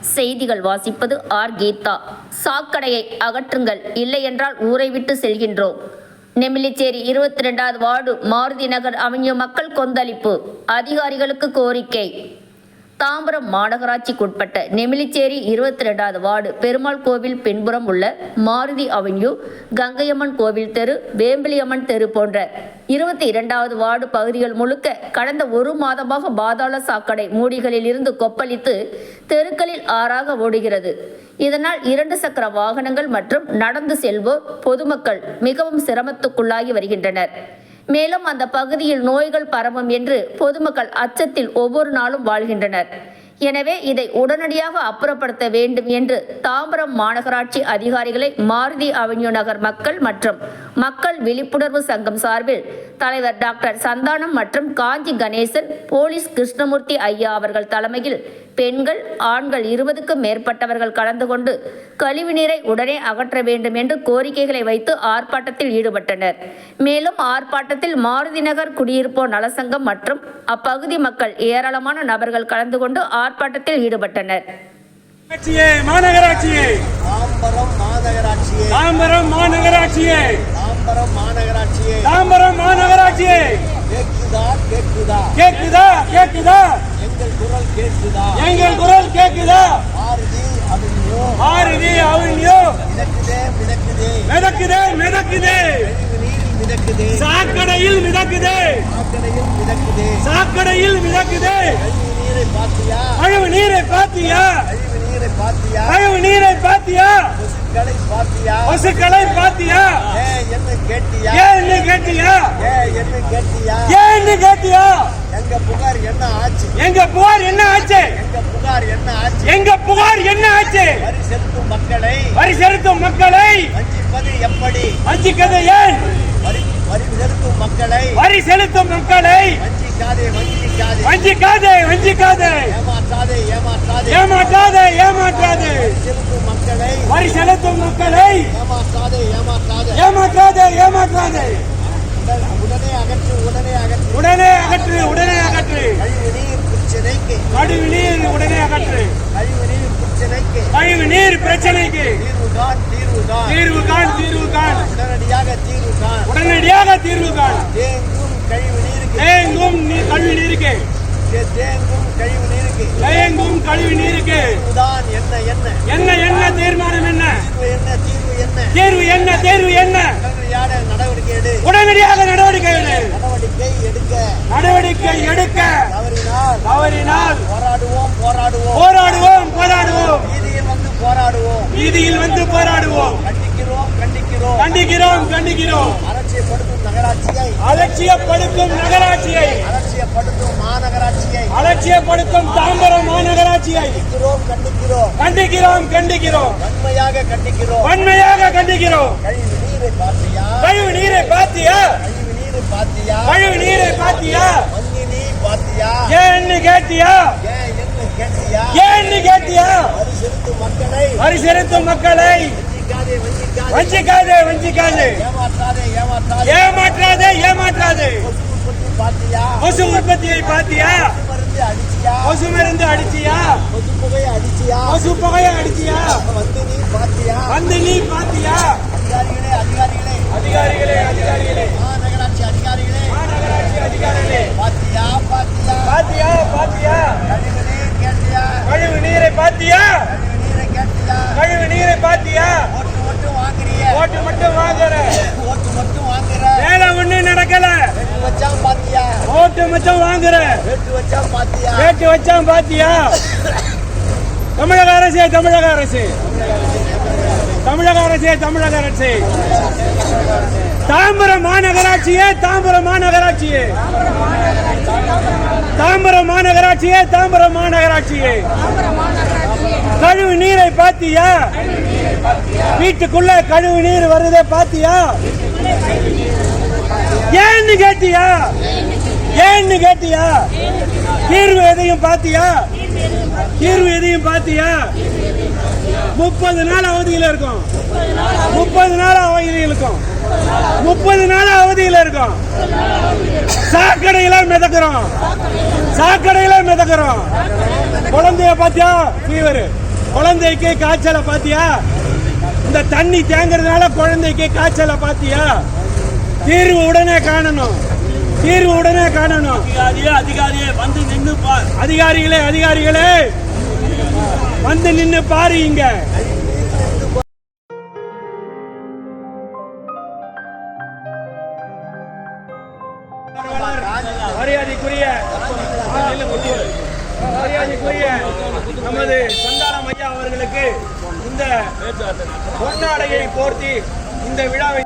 செய்திகள் வாசிப்பது ஆர். கீதா. சாக்கடையை அகற்றுங்கள். இல்லையென்றால் ஊரை விட்டு செல்கின்றோம். நெமிலிச்சேரி இருபத்தி ரெண்டாவது வார்டு மாருதி நகர் அவென்யூ மக்கள் கொந்தளிப்பு. அதிகாரிகளுக்கு கோரிக்கை. தாம்பரம் மாநகராட்சிக்குட்பட்ட நெமிலிச்சேரி இருபத்தி ரெண்டாவது வார்டு பெருமாள் கோவில் பின்புறம் உள்ள மாருதி அவென்யூ கங்கையம்மன் கோவில் தெரு வேம்பிலியம்மன் தெரு போன்ற இருபத்தி இரண்டாவது வார்டு பகுதிகள் முழுக்க கடந்த ஒரு மாதமாக பாதாள சாக்கடை மூடிகளில் இருந்து கொப்பளித்து தெருக்களில் ஆறாக ஓடுகிறது. இதனால் இரண்டு சக்கர வாகனங்கள் மற்றும் நடந்து செல்வோர் பொதுமக்கள் மிகவும் சிரமத்துக்குள்ளாகி வருகின்றனர். மேலும் அந்த பகுதியில் நோய்கள் பரவும் என்று பொதுமக்கள் அச்சத்தில் ஒவ்வொரு நாளும் வாழ்கின்றனர். எனவே இதை உடனடியாக அப்புறப்படுத்த வேண்டும் என்று தாம்பரம் மாநகராட்சி அதிகாரிகளை மாருதி அவென்யூ நகர் மக்கள் மற்றும் மக்கள் விழிப்புணர்வு சங்கம் சார்பில் தலைவர் டாக்டர் சந்தானம் மற்றும் காஞ்சி கணேசன் போலீஸ் கிருஷ்ணமூர்த்தி ஐயா அவர்கள் தலைமையில் பெண்கள் ஆண்கள் இருபதுக்கும் மேற்பட்டவர்கள் கலந்து கொண்டு கழிவுநீரை உடனே அகற்ற வேண்டும் என்று கோரிக்கைகளை வைத்து ஆர்ப்பாட்டத்தில் ஈடுபட்டனர். மேலும் ஆர்ப்பாட்டத்தில் மாருதி நகர் குடியிருப்போர் நலசங்கம் மற்றும் அப்பகுதி மக்கள் ஏராளமான நபர்கள் கலந்து கொண்டு ஆர்ப்பாட்டத்தில் ஈடுபட்டனர். மாநகராட்சியே மாநகராட்சியே. தாம்பரம் மாநகராட்சியே. தாம்பரம் மாநகராட்சியே. தாம்பரம் மாநகராட்சியே. தாம்பரம் மாநகராட்சியே கேக்குதா கேக்குதா கேக்குதா கேக்குதா எங்கள் குரல் கேக்குதா எங்கள் குரல் கேக்குதா? ஆறுதி அவனியோ. மிதக்குதே மிதக்குதே. சாக்கடையில் மிதக்குதே. சாக்கடையில் மிதக்குதே. கழிவு நீரை பாத்தியா? கழிவு நீரை பாத்தியா? பசுக்களை பாத்தியா? என்ன கேட்டியா? ஏன்னு கேட்டியா? என்ன கேட்டியா ஏன்னு கேட்டியா எங்க புகார் என்ன ஆச்சு எங்க புகார் என்ன ஆச்சு எங்க புகார் என்ன ஆச்சு? எங்க புகார் என்ன ஆச்சு? வரி செலுத்தும் மக்களை வரி செலுத்தும் மக்களை வஞ்சிப்பது எப்படி? வஞ்சிக்கதை ஏன்? வரி வரி செலுத்தும் மக்களை வரி செலுத்தும் மக்களை வஞ்சிக்காதே வஞ்சிக்காதே. வஞ்சிக்காதே வஞ்சிக்காதே. ஏமாற்றாதே ஏமாற்றாதே. ஏமாற்றாதே ஏமாற்றாதே வரி செலுத்தும் மக்களை வரி செலுத்தும் மக்களை ஏமாற்றாதே ஏமாற்றாதே ஏமாற்றாதே ஏமாற்றாதே உடனே- உடனே அகற்று உடனே அகற்று உடனே அகற்று உடனே அகற்று கழிவு நீர் பிரச்சனைக்கு கழிவு நீர் உடனே அகற்று கழிவு நீர் பிரச்சனைக்கு கழிவு நீர் பிரச்சனைக்கு தீர்வு காண் தீர்வு காண் உடனடியாக தீர்வு கான் உடனடியாக தீர்வு காண் தேங்கும் கழிவு நீருக்கு. தேங்கும் கழிவு நீருக்கு. தேங்கும் கழிவு நீருக்கு. தேங்கும் கழிவு நீருக்கு. என்ன என்ன? என்ன என்ன தீர்மானம் என்ன தீர்வு என்ன தேர்வு என்ன தேர்வு என்ன உடனடியாக நடவடிக்கை எடு உடனடியாக நடவடிக்கை எடு. நடவடிக்கை எடுக்க நடவடிக்கை எடுக்க தவறினால் தவறினால் போராடுவோம் போராடுவோம் போராடுவோம் போராடுவோம் வீதியில் வந்து போராடுவோம் வீதியில் வந்து போராடுவோம் கண்டிக்கிறோம் கண்டிக்கிறோம் கண்டிக்கிறோம் கண்டிக்கிறோம் அலட்சியப்படுத்தும் நகராட்சியை அலட்சியப்படுத்தும் நகராட்சியை. அலட்சியப்படுத்தும் மாநகராட்சியை. அலட்சியப்படுத்தும் தாம்பரம் மாநகராட்சியை. கண்டிக்கிறோம் கண்டிக்கிறோம். கண்டிக்கிறோம் கண்டிக்கிறோம். வன்மையாக கண்டிக்கிறோம். வன்மையாக கண்டிக்கிறோம். கழிவு நீரை பார்த்தியா கழிவு நீரை பாத்தியா? கழிவு நீரை பார்த்தியா கழிவு நீரை பாத்தியா? மங்கி நீ பார்த்தியா ஏன்னு கேட்டியா? ஏன் என்ன கேட்டியா? ஏன்னு கேட்டியா? செலுத்தும் மக்களை. வரி செலுத்தும் மக்களை. வஞ்சிக்காதே வஞ்சிக்காதே. வஞ்சிக்காதே ஏமாற்றாதே. ஏமாற்றாதே கொசு உற்பத்தியை பாத்தியா? மருந்து அடிச்சியா? கொசு மருந்து அடிச்சியா? கொசு புகையை அடிச்சியா? கொசு புகையை அடிச்சியா? வந்து நீ பார்த்தியா வந்து நீ பாத்தியா? அதிகாரிகளே அதிகாரிகளே மாநகராட்சி அதிகாரிகளே மாநகராட்சி அதிகாரிகளே பாத்தியா பாத்தியா பாத்தியா பாத்தியா கழிவு நீர் கேட்டியா கழிவு நீரை பாத்தியா கழிவு நீரை கேட்டியா கழிவு நீரை பாத்தியா ஓட்டு மட்டும் வாங்குறிய ஓட்டு மட்டும் வாங்குற ஓட்டு மட்டும் வாங்குற வேலை ஒண்ணு நடக்கல வெட்டு வச்சா பாத்தியா மட்டும் வாங்குற. வெட்டு வச்சா பாத்தியா? தமிழக அரசே தமிழக அரசு. தமிழக அரசே தமிழக அரசு. தாம்பரம் மாநகராட்சியே தாம்பரம் மாநகராட்சியே. தாம்பரம் மாநகராட்சியே தாம்பரம் மாநகராட்சியே. கழிவு நீரை பாத்தியா? வீட்டுக்குள்ள கழிவு நீர் வருதே பாத்தியா? ஏன்னு கேட்டியா? ஏன்னு கேட்டியா? தீர்வு எதையும் பாத்தியா? தீர்வு எதையும் பாத்தியா? முப்பது நாள் அவதியில் இருக்கும். முப்பது நாள் அவதியில் இருக்கும். முப்பது நாள் அவதியில் இருக்கும். சாக்கடையில மிதக்கிறோம். சாக்கடையில மிதக்கிறோம். குழந்தைய பாத்தியா? ஃபீவர் குழந்தைக்கு காய்ச்சலை பாத்தியா? இந்த தண்ணி தேங்குறதுனால குழந்தைக்கு காய்ச்சலை பாத்தியா? தீர்வு உடனே காணணும். தீர்வு உடனே காணணும். அதிகாரியே அதிகாரியே வந்து நின்னு பார். அதிகாரிகளே அதிகாரிகளே. வந்து நின்னு பாரு இங்க மரியாதைக்குரிய மரியாதைக்குரிய நமது சந்தானம் ஐயா அவர்களுக்கு இந்த பொன்னாடையை போர்த்தி இந்த விழாவை